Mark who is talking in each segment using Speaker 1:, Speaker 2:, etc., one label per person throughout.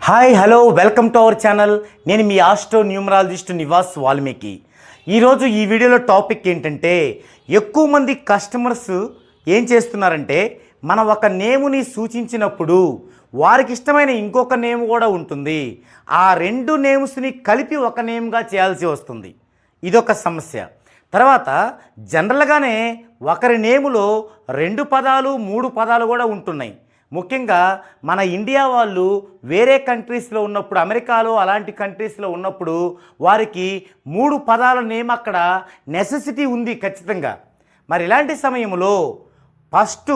Speaker 1: Hi hello welcome to our channel నేను మీ astro numerologist Nivas Valmiki. ఈరోజు ఈ వీడియోలో టాపిక్ ఏంటంటే ఎక్కువ మంది కస్టమర్స్ ఏం చేస్తున్నారంటే మనం ఒక నేముని సూచించినప్పుడు వారికి ఇష్టమైన ఇంకొక నేమ్ కూడా ఉంటుంది. ఆ రెండు నేమ్స్ని కలిపి ఒక నేమ్గా చేయాల్సి వస్తుంది. ఇదొక సమస్య. తర్వాత జనరల్గానే ఒకరి నేములో రెండు పదాలు మూడు పదాలు కూడా ఉంటున్నాయి. ముఖ్యంగా మన ఇండియా వాళ్ళు వేరే కంట్రీస్లో ఉన్నప్పుడు అమెరికాలో అలాంటి కంట్రీస్లో ఉన్నప్పుడు వారికి మూడు పదాల నేమ్ అక్కడ నెసెసిటీ ఉంది ఖచ్చితంగా. మరి ఇలాంటి సమయంలో ఫస్ట్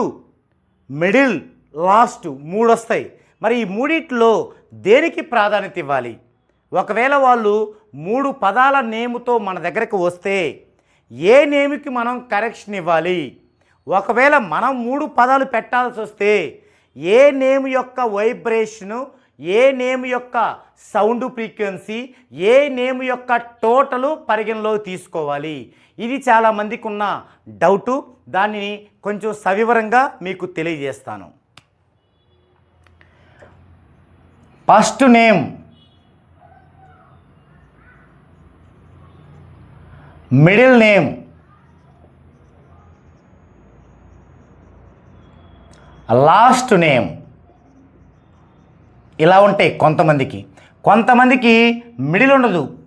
Speaker 1: మిడిల్ లాస్ట్ మూడు వస్తాయి మరి ఈ మూడిట్లో దేనికి ప్రాధాన్యత ఇవ్వాలి? ఒకవేళ వాళ్ళు మూడు పదాల నేముతో మన దగ్గరకు వస్తే ఏ నేముకి మనం కరెక్షన్ ఇవ్వాలి? ఒకవేళ మనం మూడు పదాలు పెట్టాల్సి వస్తే ఏ నేమ్ యొక్క వైబ్రేషను ఏ నేమ్ యొక్క సౌండ్ ఫ్రీక్వెన్సీ ఏ నేమ్ యొక్క టోటలు పరిగణలోకి తీసుకోవాలి. ఇది చాలామందికి ఉన్న డౌటు. దానిని కొంచెం సవివరంగా మీకు తెలియజేస్తాను. First name middle name. Last name ఇలా ఉంటాయి కొంతమందికి. కొంతమందికి మిడిల్ ఉండదు.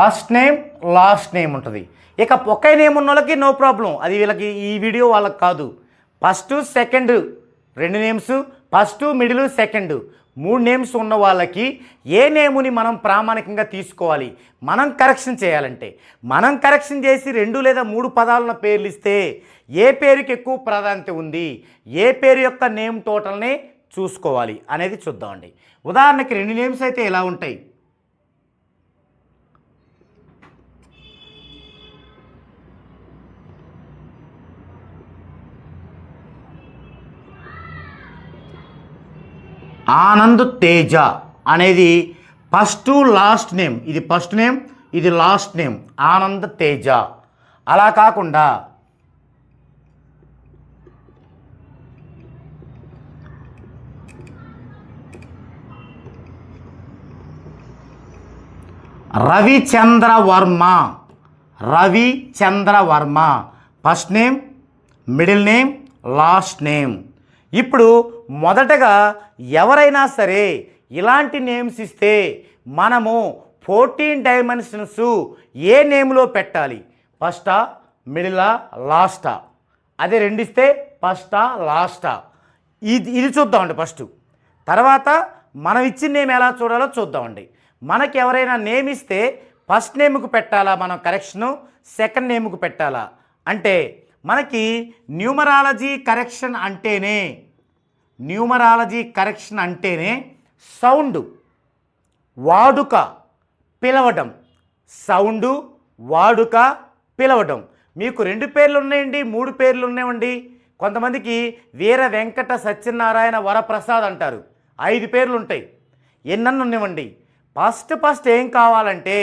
Speaker 1: ఫస్ట్ నేమ్ లాస్ట్ నేమ్ ఉంటుంది. ఇక ఒకే నేమ్ ఉన్న వాళ్ళకి నో ప్రాబ్లం అది వీళ్ళకి ఈ వీడియో వాళ్ళకి కాదు. ఫస్ట్ సెకండ్ రెండు నేమ్స్ ఫస్ట్ మిడిల్ సెకండ్ మూడు నేమ్స్ ఉన్న వాళ్ళకి ఏ నేముని మనం ప్రామాణికంగా తీసుకోవాలి? మనం కరెక్షన్ చేయాలంటే. మనం కరెక్షన్ చేసి రెండు లేదా మూడు పదాలను పేర్లు ఇస్తే ఏ పేరుకి ఎక్కువ ప్రాధాన్యత ఉంది? ఏ పేరు యొక్క నేమ్ టోటల్ని చూసుకోవాలి అనేది చూద్దామండి. ఉదాహరణకి రెండు నేమ్స్ అయితే ఎలా ఉంటాయి? ఆనంద్ తేజ అనేది ఫస్ట్ లాస్ట్ నేమ్ ఇది ఫస్ట్ నేమ్ ఇది లాస్ట్ నేమ్ ఆనంద్ తేజ. అలా కాకుండా Ravichandra Varma. Ravichandra Varma. First name middle name last name ఇప్పుడు మొదటగా ఎవరైనా సరే ఇలాంటి నేమ్స్ ఇస్తే మనము ఫోర్టీన్ డైమెన్షన్స్ ఏ నేమ్లో పెట్టాలి? ఫస్టా మిడిలా లాస్టా? అదే రెండిస్తే ఫస్టా లాస్టా? ఇది ఇది చూద్దామండి ఫస్ట్. తర్వాత మనం ఇచ్చిన నేమ్ ఎలా చూడాలో చూద్దామండి. మనకి ఎవరైనా నేమ్ ఇస్తే ఫస్ట్ నేమ్కు పెట్టాలా మనం కరెక్షను? సెకండ్ నేమ్కు పెట్టాలా? అంటే మనకి న్యూమరాలజీ కరెక్షన్ అంటేనే న్యూమరాలజీ కరెక్షన్ అంటేనే సౌండ్ వాడుక పిలవడం. సౌండు వాడుక పిలవడం. మీకు రెండు పేర్లు ఉన్నాయండి మూడు పేర్లు ఉన్నాయండి కొంతమందికి వీర వెంకట సత్యనారాయణ వరప్రసాద్ అంటారు. ఐదు పేర్లు ఉంటాయి ఎన్నన్ను ఉన్నాయండి ఫస్ట్ ఫస్ట్ ఏం కావాలంటే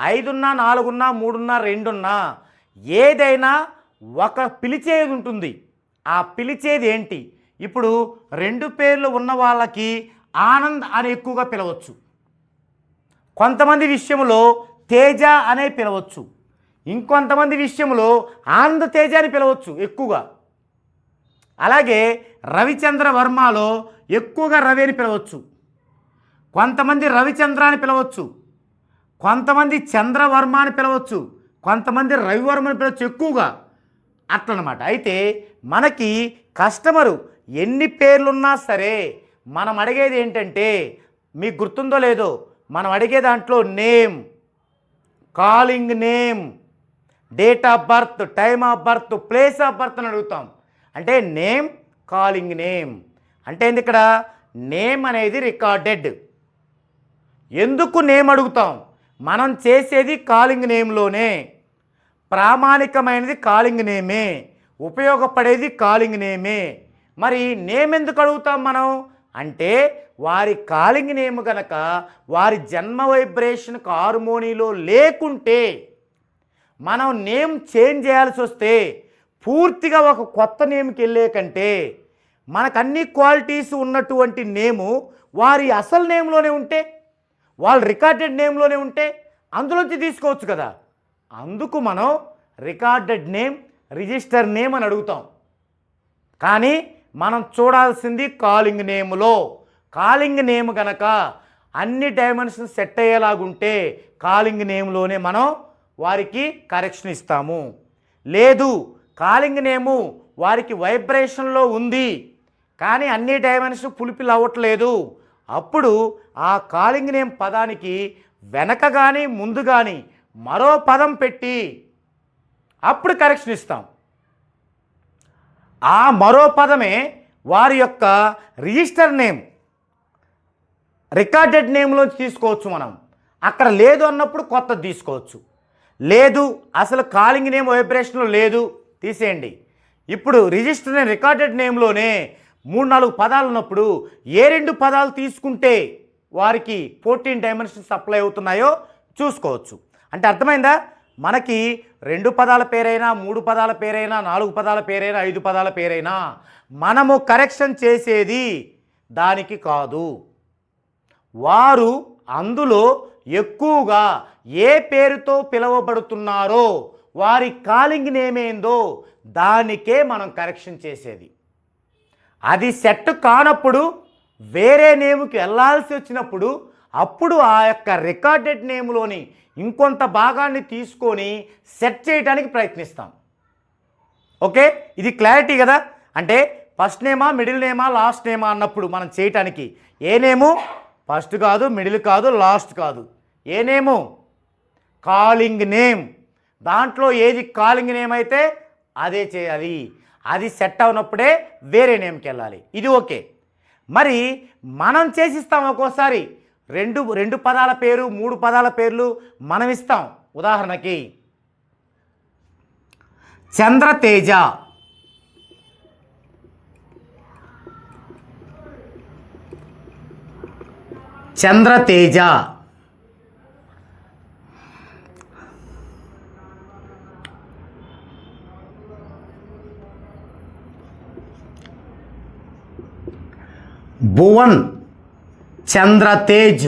Speaker 1: ఐదున్నా నాలుగున్నా మూడున్నా రెండున్నా ఏదైనా ఒక పిలిచేది ఉంటుంది ఆ పిలిచేది ఏంటి ఇప్పుడు రెండు పేర్లు ఉన్న వాళ్ళకి ఆనంద్ అని ఎక్కువగా పిలవచ్చు. కొంతమంది విషయంలో తేజ అనే పిలవచ్చు. ఇంకొంతమంది విషయంలో ఆనంద తేజ అని పిలవచ్చు ఎక్కువగా. అలాగే రవిచంద్ర వర్మలో ఎక్కువగా రవి అని పిలవచ్చు. కొంతమంది రవిచంద్ర అని పిలవచ్చు. కొంతమంది చంద్రవర్మ అని పిలవచ్చు. కొంతమంది రవివర్మ అని పిలవచ్చు ఎక్కువగా. అట్లనమాట. అయితే మనకి కస్టమరు ఎన్ని పేర్లున్నా సరే మనం అడిగేది ఏంటంటే మీకు గుర్తుందో లేదో మనం అడిగే దాంట్లో name calling name date of birth time of birth place of birth అని అడుగుతాం. అంటే నేమ్ కాలింగ్ నేమ్. అంటే ఏంది ఇక్కడ? నేమ్ అనేది రికార్డెడ్. ఎందుకు నేమ్ అడుగుతాం? మనం చేసేది కాలింగ్ నేమ్లోనే. ప్రామాణికమైనది కాలింగ్ నేమే ఉపయోగపడేది కాలింగ్ నేమే. మరి నేమ్ ఎందుకు అడుగుతాం మనం? అంటే వారి కాలింగ్ నేమ్ గనక వారి జన్మ వైబ్రేషన్కి హార్మోనీలో లేకుంటే మనం నేమ్ చేంజ్ చేయాల్సి వస్తే పూర్తిగా ఒక కొత్త నేమ్కి వెళ్ళే కంటే మనకు అన్ని క్వాలిటీస్ ఉన్నటువంటి నేము వారి అసలు నేమ్లోనే ఉంటే వాళ్ళ రికార్డెడ్ నేమ్లోనే ఉంటే అందులోంచి తీసుకోవచ్చు కదా. అందుకు మనం రికార్డెడ్ నేమ్ రిజిస్టర్ నేమ్ అని అడుగుతాం. కానీ మనం చూడాల్సింది కాలింగ్ నేమ్లో. కాలింగ్ నేమ్ గనక అన్ని డైమెన్షన్స్ సెట్ అయ్యేలాగుంటే కాలింగ్ నేమ్లోనే మనం వారికి కరెక్షన్ ఇస్తాము. లేదు కాలింగ్ నేము వారికి వైబ్రేషన్లో ఉంది కానీ అన్ని డైమెన్షన్ ఫుల్ఫిల్ అవ్వట్లేదు. అప్పుడు ఆ కాలింగ్ నేమ్ పదానికి వెనక కానీ ముందు కానీ మరో పదం పెట్టి అప్పుడు కరెక్షన్ ఇస్తాం. ఆ మరో పదమే వారి యొక్క రిజిస్టర్ నేమ్ రికార్డెడ్ నేమ్లోంచి తీసుకోవచ్చు మనం. అక్కడ లేదు అన్నప్పుడు కొత్తది తీసుకోవచ్చు. లేదు అసలు కాలింగ్ నేమ్ వైబ్రేషన్లో లేదు తీసేయండి. ఇప్పుడు రిజిస్టర్ నేమ్ రికార్డెడ్ నేమ్లోనే మూడు నాలుగు పదాలు ఉన్నప్పుడు ఏ రెండు పదాలు తీసుకుంటే వారికి ఫోర్టీన్ డైమెన్షన్స్ సప్లై అవుతున్నాయో చూసుకోవచ్చు. అంటే అర్థమైందా? మనకి రెండు పదాల పేరైనా మూడు పదాల పేరైనా నాలుగు పదాల పేరైనా ఐదు పదాల పేరైనా మనము కరెక్షన్ చేసేది దానికి కాదు. వారు అందులో ఎక్కువగా ఏ పేరుతో పిలువబడుతున్నారో వారి కాలింగ్ నేమేందో దానికే మనం కరెక్షన్ చేసేది. అది సెట్ కానప్పుడు వేరే నేముకి వెళ్ళాల్సి వచ్చినప్పుడు అప్పుడు ఆ యొక్క రికార్డెడ్ నేమ్లోని ఇంకొంత భాగాన్ని తీసుకొని సెట్ చేయడానికి ప్రయత్నిస్తాం. ఓకే? ఇది క్లారిటీ కదా? అంటే ఫస్ట్ నేమా మిడిల్ నేమా లాస్ట్ నేమా అన్నప్పుడు మనం చేయటానికి ఏ నేము? ఫస్ట్ కాదు మిడిల్ కాదు లాస్ట్ కాదు. ఏ నేము? Calling name. దాంట్లో ఏది కాలింగ్ నేమ్ అయితే అదే చేయాలి. అది సెట్ అవునప్పుడే వేరే నేమ్కి వెళ్ళాలి. ఇది ఓకే. మరి మనం చేసిస్తాం ఒక్కోసారి. రెండు రెండు పదాల పేరు మూడు పదాల పేర్లు మనం ఇస్తాం ఉదాహరణకి చంద్రతేజ. చంద్రతేజ. భువన్. చంద్రతేజ్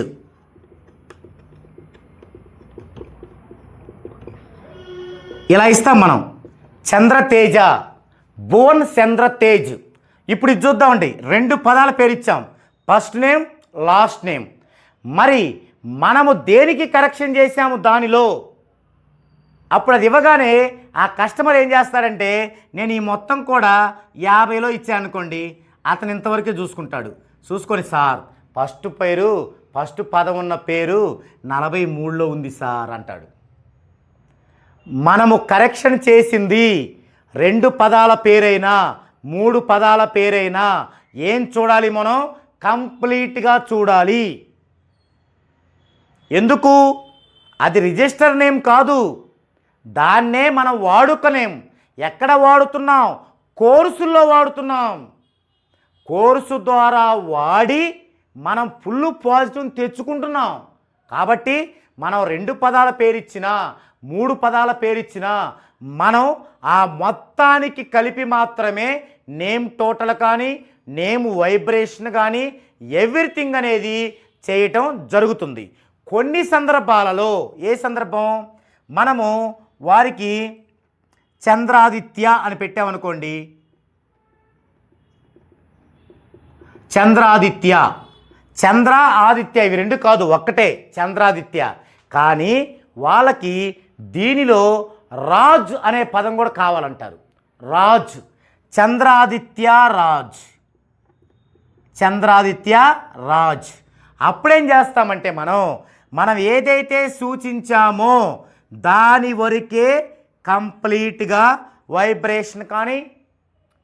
Speaker 1: ఇలా ఇస్తాం మనం. చంద్రతేజ బోన్ చంద్రతేజ్ ఇప్పుడు ఇది చూద్దామండి. రెండు పదాల పేరు ఇచ్చాం ఫస్ట్ నేమ్ లాస్ట్ నేమ్. మరి మనము దేనికి కరెక్షన్ చేశాము దానిలో? అప్పుడు అది ఇవ్వగానే ఆ కస్టమర్ ఏం చేస్తాడంటే నేను ఈ మొత్తం కూడా యాభైలో ఇచ్చాను అనుకోండి అతను ఇంతవరకే చూసుకుంటాడు. చూసుకొని సార్ ఫస్ట్ పేరు ఫస్ట్ పదం ఉన్న పేరు నలభై మూడులో ఉంది సార్ అంటాడు. మనము కరెక్షన్ చేసింది రెండు పదాల పేరైనా మూడు పదాల పేరైనా ఏం చూడాలి మనం? కంప్లీట్గా చూడాలి. ఎందుకు? అది రిజిస్టర్ నేమ్ కాదు. దాన్నే మనం వాడుక నేమ్ ఎక్కడ వాడుతున్నాం? కోర్సుల్లో వాడుతున్నాం. కోర్సు ద్వారా వాడి మనం ఫుల్ పాజిటివ్ తెచ్చుకుంటున్నాం. కాబట్టి మనం రెండు పదాల పేరిచ్చినా మూడు పదాల పేరిచ్చినా మనం ఆ మొత్తానికి కలిపి మాత్రమే నేమ్ టోటల్ కానీ నేమ్ వైబ్రేషన్ కానీ ఎవ్రీథింగ్ అనేది చేయటం జరుగుతుంది. కొన్ని సందర్భాలలో ఏ సందర్భం? మనము వారికి చంద్రాదిత్య అని పెట్టామనుకోండి. చంద్రాదిత్య. చంద్ర ఆదిత్య ఇవి రెండు కాదు ఒక్కటే చంద్రాదిత్య. కానీ వాళ్ళకి దీనిలో రాజ్ అనే పదం కూడా కావాలంటారు. రాజ్. చంద్రాదిత్య రాజ్. చంద్రాదిత్య రాజ్. అప్పుడేం చేస్తామంటే మనం మనం ఏదైతే సూచించామో దాని వరకే కంప్లీట్గా వైబ్రేషన్ కానీ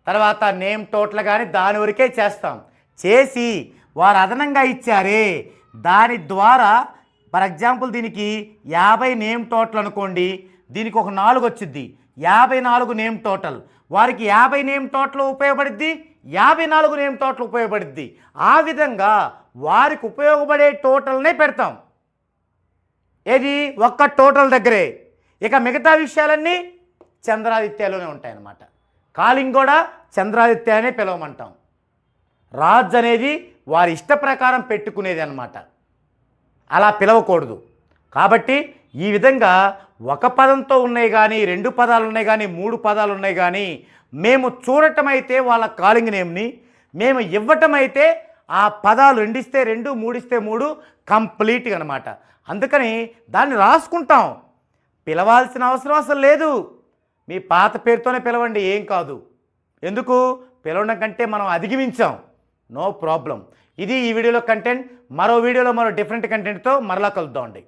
Speaker 1: తర్వాత నేమ్ టోటల్ కానీ దాని వరకే చేస్తాం. చేసి వారు అదనంగా ఇచ్చారే. దాని ద్వారా ఫర్ ఎగ్జాంపుల్ దీనికి యాభై నేమ్ టోటల్ అనుకోండి దీనికి ఒక నాలుగు వచ్చింది యాభై నాలుగు నేమ్ టోటల్. వారికి యాభై నేమ్ టోటల్ ఉపయోగపడుద్ది యాభై నాలుగు నేమ్ టోటల్ ఉపయోగపడుద్ది. ఆ విధంగా వారికి ఉపయోగపడే టోటల్నే పెడతాం. ఏది? ఒక్క టోటల్ దగ్గరే. ఇక మిగతా విషయాలన్నీ చంద్రాదిత్యలోనే ఉంటాయన్నమాట. కాలింగ్ కూడా చంద్రాదిత్య అనే పిలవమంటాం. రాజ్ అనేది వారి ఇష్ట ప్రకారం పెట్టుకునేది అనమాట అలా పిలవకూడదు. కాబట్టి ఈ విధంగా ఒక పదంతో ఉన్నాయి కానీ రెండు పదాలు ఉన్నాయి కానీ మూడు పదాలు ఉన్నాయి కానీ మేము చూడటం అయితే వాళ్ళ కాలింగ్ నేమ్ని మేము ఇవ్వటం అయితే ఆ పదాలు రెండిస్తే రెండు మూడిస్తే మూడు కంప్లీట్గా అనమాట అందుకని దాన్ని రాసుకుంటాం. పిలవాల్సిన అవసరం అసలు లేదు. మీ పాత పేరుతోనే పిలవండి ఏం కాదు. ఎందుకు? పిలవడం కంటే మనం అధిగమించాం. No problem. ఇది ఈ వీడియోలో కంటెంట్ మరో వీడియోలో మరో డిఫరెంట్ కంటెంట్తో మరలా కలుద్దామండి.